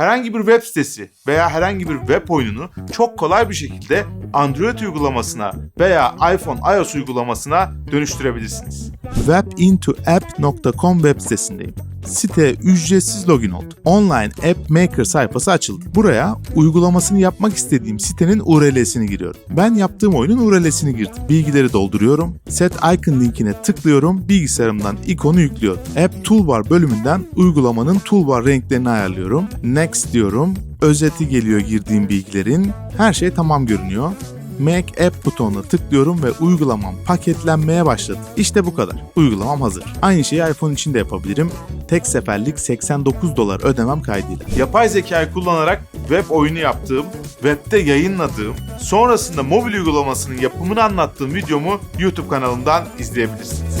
herhangi bir web sitesi veya herhangi bir web oyununu çok kolay bir şekilde Android uygulamasına veya iPhone iOS uygulamasına dönüştürebilirsiniz. webintoapp.com web sitesindeyim. Site ücretsiz login oldu. Online App Maker sayfası açıldı. Buraya uygulamasını yapmak istediğim sitenin URL'sini giriyorum. Ben yaptığım oyunun URL'sini girdim. Bilgileri dolduruyorum. Set Icon linkine tıklıyorum. Bilgisayarımdan ikonu yüklüyorum. App Toolbar bölümünden uygulamanın toolbar renklerini ayarlıyorum. Next diyorum. Özeti geliyor girdiğim bilgilerin. Her şey tamam görünüyor. Make App butonuna tıklıyorum ve uygulamam paketlenmeye başladı. İşte bu kadar. Uygulamam hazır. Aynı şeyi iPhone için de yapabilirim. Tek seferlik 89 dolar ödemem kaydıyla. Yapay zekayı kullanarak web oyunu yaptığım, webde yayınladığım, sonrasında mobil uygulamasının yapımını anlattığım videomu YouTube kanalımdan izleyebilirsiniz.